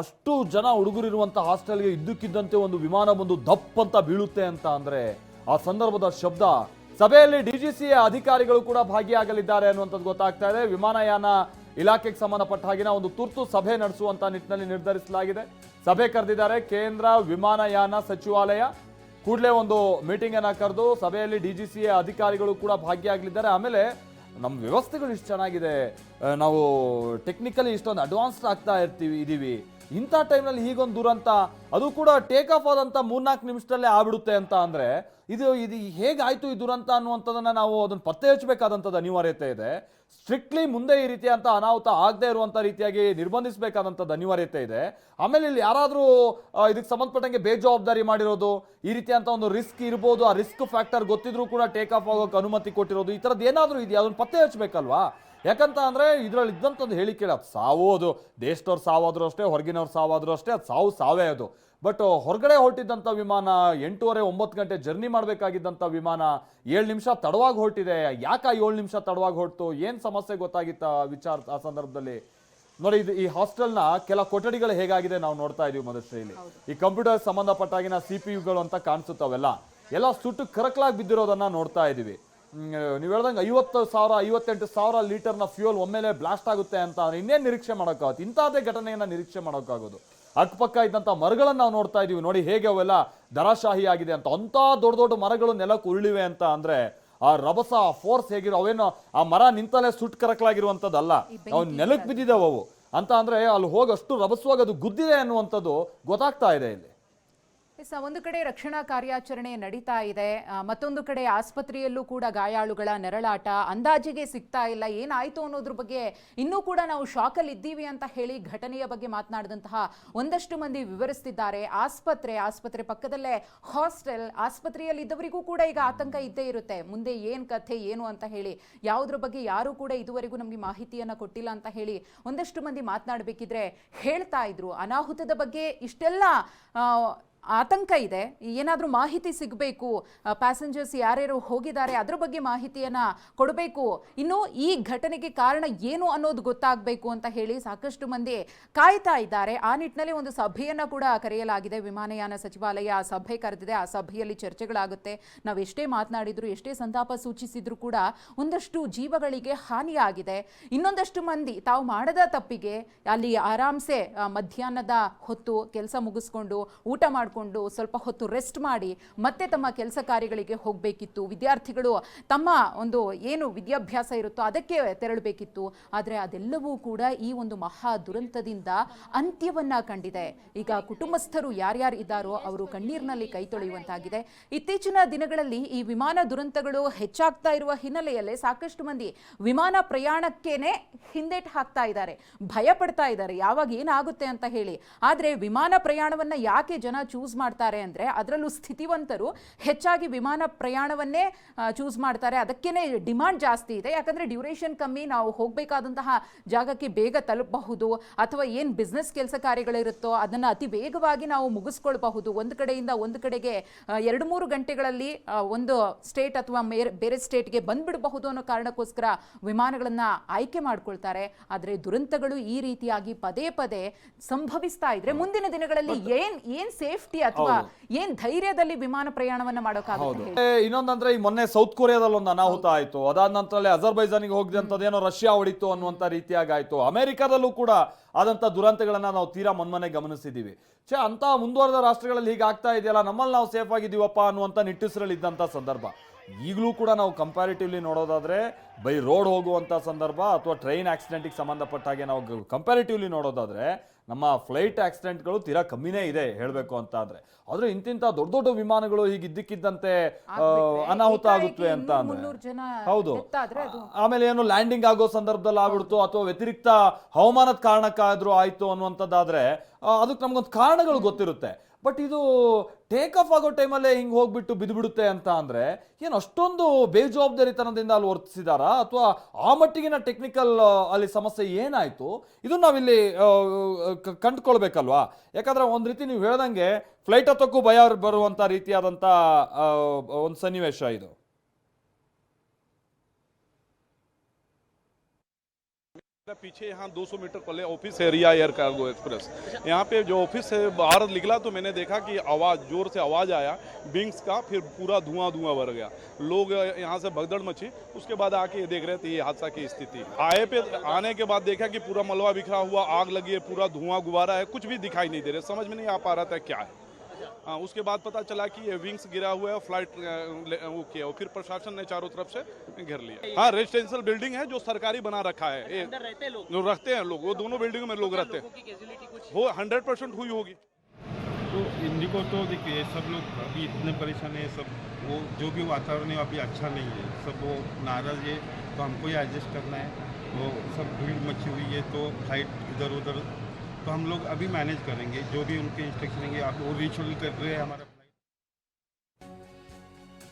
ಅಷ್ಟು ಜನ ಹುಡುಗರಿರುವಂಥ ಹಾಸ್ಟೆಲ್ಗೆ ಇದ್ದಕ್ಕಿದ್ದಂತೆ ಒಂದು ವಿಮಾನ ಬಂದು ದಪ್ಪ ಅಂತ ಬೀಳುತ್ತೆ ಅಂತ ಅಂದರೆ ಆ ಸಂದರ್ಭದ ಶಬ್ದ. ಸಭೆಯಲ್ಲಿ ಡಿಜಿಸಿಎ ಅಧಿಕಾರಿಗಳು ಕೂಡ ಭಾಗಿಯಾಗಲಿದ್ದಾರೆ ಅನ್ನುವಂಥದ್ದು ಗೊತ್ತಾಗ್ತಾ ಇದೆ. ವಿಮಾನಯಾನ ಇಲಾಖೆಗೆ ಸಂಬಂಧಪಟ್ಟ ಹಾಗಿನ ಒಂದು ತುರ್ತು ಸಭೆ ನಡೆಸುವಂತ ನಿಟ್ಟಿನಲ್ಲಿ ನಿರ್ಧರಿಸಲಾಗಿದೆ. ಸಭೆ ಕರೆದಿದ್ದಾರೆ ಕೇಂದ್ರ ವಿಮಾನಯಾನ ಸಚಿವಾಲಯ. ಕೂಡಲೇ ಒಂದು ಮೀಟಿಂಗ್ ಅನ್ನ ಕರೆದು ಸಭೆಯಲ್ಲಿ ಡಿಜಿಸಿಎ ಅಧಿಕಾರಿಗಳು ಕೂಡ ಭಾಗಿಯಾಗಲಿದ್ದಾರೆ. ಆಮೇಲೆ ನಮ್ಮ ವ್ಯವಸ್ಥೆಗಳು ಇಷ್ಟು ಚೆನ್ನಾಗಿದೆ. ನಾವು ಟೆಕ್ನಿಕಲಿ ಇಷ್ಟೊಂದು ಅಡ್ವಾನ್ಸ್ಡ್ ಆಗ್ತಾ ಇರ್ತೀವಿ, ಇದೀವಿ. ಇಂಥ ಟೈಮ್ನಲ್ಲಿ ಹೀಗೊಂದು ದುರಂತ ಅದು ಕೂಡ ಟೇಕ್ ಆಫ್ ಆದಂಥ ಮೂರ್ನಾಲ್ಕು ನಿಮಿಷದಲ್ಲೇ ಆಗ್ಬಿಡುತ್ತೆ ಅಂತ ಅಂದ್ರೆ ಇದು ಇದು ಹೇಗಾಯ್ತು ಈ ದುರಂತ ಅನ್ನುವಂಥದ್ದನ್ನ ನಾವು ಅದನ್ನು ಪತ್ತೆ ಹಚ್ಚಬೇಕಾದಂಥದ್ದು ಅನಿವಾರ್ಯತೆ ಇದೆ. ಸ್ಟ್ರಿಕ್ಟ್ಲಿ ಮುಂದೆ ಈ ರೀತಿಯಂತ ಅನಾಹುತ ಆಗದೆ ಇರುವಂತ ರೀತಿಯಾಗಿ ನಿರ್ಬಂಧಿಸಬೇಕಾದಂಥದ್ದು ಅನಿವಾರ್ಯತೆ ಇದೆ. ಆಮೇಲೆ ಇಲ್ಲಿ ಯಾರಾದರೂ ಇದಕ್ಕೆ ಸಂಬಂಧಪಟ್ಟಂಗೆ ಬೇಜವಾಬ್ದಾರಿ ಮಾಡಿರೋದು, ಈ ರೀತಿಯಂತ ಒಂದು ರಿಸ್ಕ್ ಇರ್ಬೋದು, ಆ ರಿಸ್ಕ್ ಫ್ಯಾಕ್ಟರ್ ಗೊತ್ತಿದ್ರೂ ಕೂಡ ಟೇಕ್ ಆಫ್ ಆಗೋಕೆ ಅನುಮತಿ ಕೊಟ್ಟಿರೋದು, ಈ ಥರದ್ದು ಏನಾದರೂ ಇದೆಯಾ? ಅದನ್ನು ಪತ್ತೆ ಹಚ್ಚಬೇಕಲ್ವಾ ಯಾಕಂತ ಅಂದ್ರೆ ಇದರಲ್ಲಿ ಇದ್ದಂಥದ್ದು ಹೇಳಿ ಕೇಳಿ ಸಾವು ಅದು ದೇಶದವ್ರು ಸಾವಾದರೂ ಅಷ್ಟೇ, ಹೊರಗಿನವ್ರು ಸಾವಾದರೂ ಅಷ್ಟೇ, ಅದು ಸಾವು ಸಾವೇ ಅದು. ಬಟ್ ಹೊರಗಡೆ ಹೊರಟಿದ್ದಂಥ ವಿಮಾನ ಎಂಟೂವರೆ ಒಂಬತ್ತು ಗಂಟೆ ಜರ್ನಿ ಮಾಡಬೇಕಾಗಿದ್ದಂಥ ವಿಮಾನ ಏಳು ನಿಮಿಷ ತಡವಾಗಿ ಹೊರಟಿದೆ. ಯಾಕೆ ಏಳು ನಿಮಿಷ ತಡವಾಗಿ ಹೊರಟು? ಏನು ಸಮಸ್ಯೆ ಗೊತ್ತಾಗಿತ್ತ ವಿಚಾರ, ಆ ಸಂದರ್ಭದಲ್ಲಿ? ನೋಡಿ, ಇದು ಈ ಹಾಸ್ಟೆಲ್ನ ಕೆಲ ಕೊಠಡಿಗಳು ಹೇಗಾಗಿದೆ ನಾವು ನೋಡ್ತಾ ಇದೀವಿ ಮಧುಶ್ರೀಲಿ ಈ ಕಂಪ್ಯೂಟರ್ ಸಂಬಂಧಪಟ್ಟಾಗಿನ ಸಿ ಪಿ ಯುಗಳು ಅಂತ ಕಾಣಿಸುತ್ತವೆಲ್ಲ ಎಲ್ಲ ಸುಟ್ಟು ಕರಕಲಾಗಿ ಬಿದ್ದಿರೋದನ್ನ ನೋಡ್ತಾ ಇದೀವಿ. ನೀವು ಹೇಳ್ದಂಗೆ ಐವತ್ತು ಸಾವಿರ, ಐವತ್ತೆಂಟು ಸಾವಿರ ಲೀಟರ್ನ ಫ್ಯೂಯಲ್ ಒಮ್ಮೆಲೆ ಬ್ಲಾಸ್ಟ್ ಆಗುತ್ತೆ ಅಂತ ಇನ್ನೇನು ನಿರೀಕ್ಷೆ ಮಾಡೋಕ್ಕಾಗುತ್ತೆ? ಇಂಥದ್ದೇ ಘಟನೆಯನ್ನ ನಿರೀಕ್ಷೆ ಮಾಡೋಕ್ಕಾಗೋದು. ಅಕ್ಕಪಕ್ಕ ಇದ್ದಂಥ ಮರಗಳನ್ನು ನಾವು ನೋಡ್ತಾ ಇದ್ದೀವಿ ನೋಡಿ ಹೇಗೆ ಅವೆಲ್ಲ ದರಾಶಾಹಿ ಆಗಿದೆ ಅಂತ. ಅಂಥ ದೊಡ್ಡ ದೊಡ್ಡ ಮರಗಳು ನೆಲಕ್ಕೆ ಉರುಳಿವೆ ಅಂತ ಅಂದರೆ ಆ ರಭಸ ಆ ಫೋರ್ಸ್ ಹೇಗಿರೋ ಅವೇನೋ ಆ ಮರ ನಿಂತಲೇ ಸುಟ್ ಕರಕಲಾಗಿರುವಂಥದ್ದಲ್ಲ. ಅವು ನೆಲಕ್ಕೆ ಬಿದ್ದಿದ್ದಾವೆ ಅವು. ಅಂತ ಅಂದರೆ ಅಲ್ಲಿ ಹೋಗಿ ಅಷ್ಟು ರಭಸವಾಗಿ ಅದು ಗುದ್ದಿದೆ ಅನ್ನುವಂಥದ್ದು ಗೊತ್ತಾಗ್ತಾ ಇದೆ ಇಲ್ಲಿ. ಎಸ್, ಒಂದು ಕಡೆ ರಕ್ಷಣಾ ಕಾರ್ಯಾಚರಣೆ ನಡೀತಾ ಇದೆ. ಮತ್ತೊಂದು ಕಡೆ ಆಸ್ಪತ್ರೆಯಲ್ಲೂ ಕೂಡ ಗಾಯಾಳುಗಳ ನೆರಳಾಟ ಅಂದಾಜಿಗೆ ಸಿಗ್ತಾ ಇಲ್ಲ. ಏನಾಯ್ತು ಅನ್ನೋದ್ರ ಬಗ್ಗೆ ಇನ್ನೂ ಕೂಡ ನಾವು ಶಾಕಲ್ಲಿ ಇದ್ದೀವಿ ಅಂತ ಹೇಳಿ ಘಟನೆಯ ಬಗ್ಗೆ ಮಾತನಾಡಿದಂತಹ ಒಂದಷ್ಟು ಮಂದಿ ವಿವರಿಸ್ತಿದ್ದಾರೆ. ಆಸ್ಪತ್ರೆ ಆಸ್ಪತ್ರೆ ಪಕ್ಕದಲ್ಲೇ ಹಾಸ್ಟೆಲ್ ಆಸ್ಪತ್ರೆಯಲ್ಲಿ ಇದ್ದವರಿಗೂ ಕೂಡ ಈಗ ಆತಂಕ ಇದ್ದೇ ಇರುತ್ತೆ. ಮುಂದೆ ಏನು ಕಥೆ ಏನು ಅಂತ ಹೇಳಿ ಯಾವುದ್ರ ಬಗ್ಗೆ ಯಾರು ಕೂಡ ಇದುವರೆಗೂ ನಮಗೆ ಮಾಹಿತಿಯನ್ನ ಕೊಟ್ಟಿಲ್ಲ ಅಂತ ಹೇಳಿ ಒಂದಷ್ಟು ಮಂದಿ ಮಾತನಾಡಬೇಕಿದ್ರೆ ಹೇಳ್ತಾ ಇದ್ರು. ಅನಾಹುತದ ಬಗ್ಗೆ ಇಷ್ಟೆಲ್ಲ ಆತಂಕ ಇದೆ. ಏನಾದರೂ ಮಾಹಿತಿ ಸಿಗಬೇಕು ಪ್ಯಾಸೆಂಜರ್ಸ್ ಯಾರ್ಯಾರು ಹೋಗಿದ್ದಾರೆ, ಅದ್ರ ಬಗ್ಗೆ ಮಾಹಿತಿಯನ್ನ ಕೊಡಬೇಕು. ಇನ್ನು ಈ ಘಟನೆಗೆ ಕಾರಣ ಏನು ಅನ್ನೋದು ಗೊತ್ತಾಗಬೇಕು ಅಂತ ಹೇಳಿ ಸಾಕಷ್ಟು ಮಂದಿ ಕಾಯ್ತಾ ಇದ್ದಾರೆ. ಆ ನಿಟ್ಟಿನಲ್ಲಿ ಒಂದು ಸಭೆಯನ್ನ ಕೂಡ ಕರೆಯಲಾಗಿದೆ. ವಿಮಾನಯಾನ ಸಚಿವಾಲಯ ಆ ಸಭೆ ಕರೆದಿದೆ. ಆ ಸಭೆಯಲ್ಲಿ ಚರ್ಚೆಗಳಾಗುತ್ತೆ. ನಾವು ಎಷ್ಟೇ ಮಾತನಾಡಿದ್ರು, ಎಷ್ಟೇ ಸಂತಾಪ ಸೂಚಿಸಿದ್ರು ಕೂಡ ಒಂದಷ್ಟು ಜೀವಗಳಿಗೆ ಹಾನಿಯಾಗಿದೆ. ಇನ್ನೊಂದಷ್ಟು ಮಂದಿ ತಾವು ಮಾಡದ ತಪ್ಪಿಗೆ ಅಲ್ಲಿ ಆರಾಮ್ಸೆ ಮಧ್ಯಾಹ್ನದ ಹೊತ್ತು ಕೆಲಸ ಮುಗಿಸ್ಕೊಂಡು ಊಟ ಮಾಡಿಕೊಂಡು ಸ್ವಲ್ಪ ಹೊತ್ತು ರೆಸ್ಟ್ ಮಾಡಿ ಮತ್ತೆ ತಮ್ಮ ಕೆಲಸ ಕಾರ್ಯಗಳಿಗೆ ಹೋಗಬೇಕಿತ್ತು. ವಿದ್ಯಾರ್ಥಿಗಳು ತಮ್ಮ ಒಂದು ಏನು ವಿದ್ಯಾಭ್ಯಾಸ ಇರುತ್ತೋ ಅದಕ್ಕೆ ತೆರಳಬೇಕಿತ್ತು. ಆದರೆ ಅದೆಲ್ಲವೂ ಕೂಡ ಈ ಒಂದು ಮಹಾ ದುರಂತದಿಂದ ಅಂತ್ಯವನ್ನ ಕಂಡಿದೆ. ಈಗ ಕುಟುಂಬಸ್ಥರು ಯಾರ್ಯಾರು ಇದ್ದಾರೋ ಅವರು ಕಣ್ಣೀರಿನಲ್ಲಿ ಕೈ ತೊಳೆಯುವಂತಾಗಿದೆ. ಇತ್ತೀಚಿನ ದಿನಗಳಲ್ಲಿ ಈ ವಿಮಾನ ದುರಂತಗಳು ಹೆಚ್ಚಾಗ್ತಾ ಇರುವ ಹಿನ್ನೆಲೆಯಲ್ಲಿ ಸಾಕಷ್ಟು ಮಂದಿ ವಿಮಾನ ಪ್ರಯಾಣಕ್ಕೇನೆ ಹಿಂದೇಟ್ ಹಾಕ್ತಾ ಇದ್ದಾರೆ. ಭಯ ಪಡ್ತಾ ಇದ್ದಾರೆ. ಯಾವಾಗ ಏನಾಗುತ್ತೆ ಅಂತ ಹೇಳಿ. ಆದ್ರೆ ವಿಮಾನ ಪ್ರಯಾಣವನ್ನ ಯಾಕೆ ಜನ ಮಾಡ್ತಾರೆ ಅಂದರೆ ಅದರಲ್ಲೂ ಸ್ಥಿತಿವಂತರು ಹೆಚ್ಚಾಗಿ ವಿಮಾನ ಪ್ರಯಾಣವನ್ನೇ ಚೂಸ್ ಮಾಡ್ತಾರೆ. ಅದಕ್ಕೇ ಡಿಮಾಂಡ್ ಜಾಸ್ತಿ ಇದೆ. ಯಾಕಂದರೆ ಡ್ಯೂರೇಷನ್ ಕಮ್ಮಿ ನಾವು ಹೋಗಬೇಕಾದಂತಹ ಜಾಗಕ್ಕೆ ಬೇಗ ತಲುಪಬಹುದು ಅಥವಾ ಏನು ಬಿಸ್ನೆಸ್ ಕೆಲಸ ಕಾರ್ಯಗಳಿರುತ್ತೋ ಅದನ್ನು ಅತಿ ವೇಗವಾಗಿ ನಾವು ಮುಗಿಸ್ಕೊಳ್ಬಹುದು. ಒಂದು ಕಡೆಯಿಂದ ಒಂದು ಕಡೆಗೆ ಎರಡು ಮೂರು ಗಂಟೆಗಳಲ್ಲಿ ಒಂದು ಸ್ಟೇಟ್ ಅಥವಾ ಬೇರೆ ಸ್ಟೇಟ್ಗೆ ಬಂದ್ಬಿಡಬಹುದು ಅನ್ನೋ ಕಾರಣಕ್ಕೋಸ್ಕರ ವಿಮಾನಗಳನ್ನು ಆಯ್ಕೆ ಮಾಡ್ಕೊಳ್ತಾರೆ. ಆದರೆ ದುರಂತಗಳು ಈ ರೀತಿಯಾಗಿ ಪದೇ ಪದೇ ಸಂಭವಿಸ್ತಾ ಇದ್ರೆ ಮುಂದಿನ ದಿನಗಳಲ್ಲಿ ಏನ್ ಏನ್ ಸೇಫ್ಟಿ ಅಥವಾ ಏನ್ ಧೈರ್ಯದಲ್ಲಿ ವಿಮಾನ ಪ್ರಯಾಣವನ್ನ ಮಾಡೋಕ್ಕಾಗುತ್ತೆ? ಇನ್ನೊಂದಂದ್ರೆ ಈ ಮೊನ್ನೆ ಸೌತ್ ಕೊರಿಯಾದಲ್ಲಿ ಒಂದು ಅನಾಹುತ ಆಯ್ತು. ಅದಾದ ನಂತರ ಅಜರ್ಬೈಜಾನಿಗೆ ಹೋಗಿದಂತದೇನೋ ರಷ್ಯಾ ಹೊಡಿತು ಅನ್ನುವಂತ ರೀತಿಯಾಗಿ ಆಯ್ತು ಅಮೆರಿಕಾದಲ್ಲೂ ಕೂಡ ಆದಂತ ದುರಂತಗಳನ್ನ ನಾವು ತೀರಾ ಮೊನ್ಮೊನ್ನೆ ಗಮನಿಸಿದೀವಿ ಚೆ ಅಂತ ಮುಂದುವರೆದ ರಾಷ್ಟ್ರಗಳಲ್ಲಿ ಹೀಗೆ ಆಗ್ತಾ ಇದೆಯಲ್ಲ ನಮ್ಮಲ್ಲಿ ನಾವು ಸೇಫ್ ಆಗಿದ್ದೀವಪ್ಪ ಅನ್ನುವಂತ ನಿಟ್ಟುಸಿರಲ್ಲಿ ಇದ್ದಂತ ಸಂದರ್ಭ. ಈಗಲೂ ಕೂಡ ನಾವು ಕಂಪ್ಯಾರಿಟಿವ್ಲಿ ನೋಡೋದಾದ್ರೆ ಬೈ ರೋಡ್ ಹೋಗುವಂಥ ಸಂದರ್ಭ ಅಥವಾ ಟ್ರೈನ್ ಆಕ್ಸಿಡೆಂಟಿಗೆ ಸಂಬಂಧಪಟ್ಟ ಹಾಗೆ ನಾವು ಕಂಪ್ಯಾರಿಟಿವ್ಲಿ ನೋಡೋದಾದ್ರೆ ನಮ್ಮ ಫ್ಲೈಟ್ ಆಕ್ಸಿಡೆಂಟ್ಗಳು ತೀರಾ ಕಮ್ಮಿನೇ ಇದೆ ಹೇಳಬೇಕು ಅಂತ ಅಂದರೆ ಆದ್ರೆ ಇಂತಿಂಥ ದೊಡ್ಡ ದೊಡ್ಡ ವಿಮಾನಗಳು ಹೀಗೆ ಇದ್ದಕ್ಕಿದ್ದಂತೆ ಅನಾಹುತ ಆಗುತ್ತವೆ ಅಂತ ಅಂದರೆ. ಹೌದು. ಆಮೇಲೆ ಏನು ಲ್ಯಾಂಡಿಂಗ್ ಆಗೋ ಸಂದರ್ಭದಲ್ಲಿ ಆಗ್ಬಿಡ್ತು ಅಥವಾ ವ್ಯತಿರಿಕ್ತ ಹವಾಮಾನದ ಕಾರಣಕ್ಕಾದರೂ ಆಯಿತು ಅನ್ನುವಂಥದ್ದಾದರೆ ಅದಕ್ಕೆ ನಮಗೊಂದು ಕಾರಣಗಳು ಗೊತ್ತಿರುತ್ತೆ. ಬಟ್ ಇದು ಟೇಕ್ ಆಫ್ ಆಗೋ ಟೈಮಲ್ಲೇ ಹಿಂಗೆ ಹೋಗ್ಬಿಟ್ಟು ಬಿದ್ದುಬಿಡುತ್ತೆ ಅಂತ ಅಂದರೆ ಏನು ಅಷ್ಟೊಂದು ಬೇಜವಾಬ್ದಾರಿತನದಿಂದ ಅಲ್ಲಿ ವರ್ತಿಸಿದಾರಾ? ಅಥವಾ ಆ ಮಟ್ಟಿಗಿನ ಟೆಕ್ನಿಕಲ್ ಅಲ್ಲಿ ಸಮಸ್ಯೆ ಏನಾಯಿತು? ಇದು ನಾವಿಲ್ಲಿ ಕಂಡುಕೊಳ್ಬೇಕಲ್ವಾ? ಯಾಕಂದ್ರೆ ಒಂದು ರೀತಿ ನೀವು ಹೇಳ್ದಂಗೆ ಫ್ಲೈಟ್ ಹತ್ತಕ್ಕೂ ಭಯ ಬರುವಂಥ ರೀತಿಯಾದಂಥ ಒಂದು ಸನ್ನಿವೇಶ ಇದು. पीछे यहाँ 200 मीटर पहले ऑफ़िस है रिया एयर कार्गो एक्सप्रेस। यहाँ पे जो ऑफ़िस से बाहर निकला तो मैंने देखा कि आवाज़ ज़ोर से आवाज़ आया विंग्स का फिर पूरा धुआँ धुआँ भर गया। लोग यहाँ से भगदड़ मची उसके बाद आके ये देख रहे थे ये हादसा की स्थिति। आए पे आने के बाद देखा कि पूरा मलबा बिखरा हुआ आग लगी है पूरा धुआँ गुबारा है कुछ भी दिखाई नहीं दे रहे समझ में नहीं आ पा रहा था क्या है हाँ, उसके बाद पता चला कि ये विंग्स गिरा हुआ है फ़्लाइट वो किया और फिर प्रशासन ने चारों तरफ़ से घेर लिया। हाँ रेजिडेंशियल बिल्डिंग है जो सरकारी बना रखा है। रहते हैं लोग जो रखते हैं लोग। वो दोनों बिल्डिंगों में लोग रहते हैं। लोगों की कैजुअलिटी कुछ। वो हंड्रेड परसेंट हुई होगी। तो इंडिको तो देखिए सब लोग अभी इतने परेशान है सब वो जो भी वातावरण है अभी अच्छा नहीं है। सब वो नाराज़ है तो हमको ही एडजस्ट करना है। वो सब भीड़ मची हुई है तो फ़्लाइट इधर उधर तो हम लोग अभी मैनेज करेंगे, जो भी उनके इंस्ट्रक्शन होंगे, आप वो रिचुअल कर रहे हैं, हमारा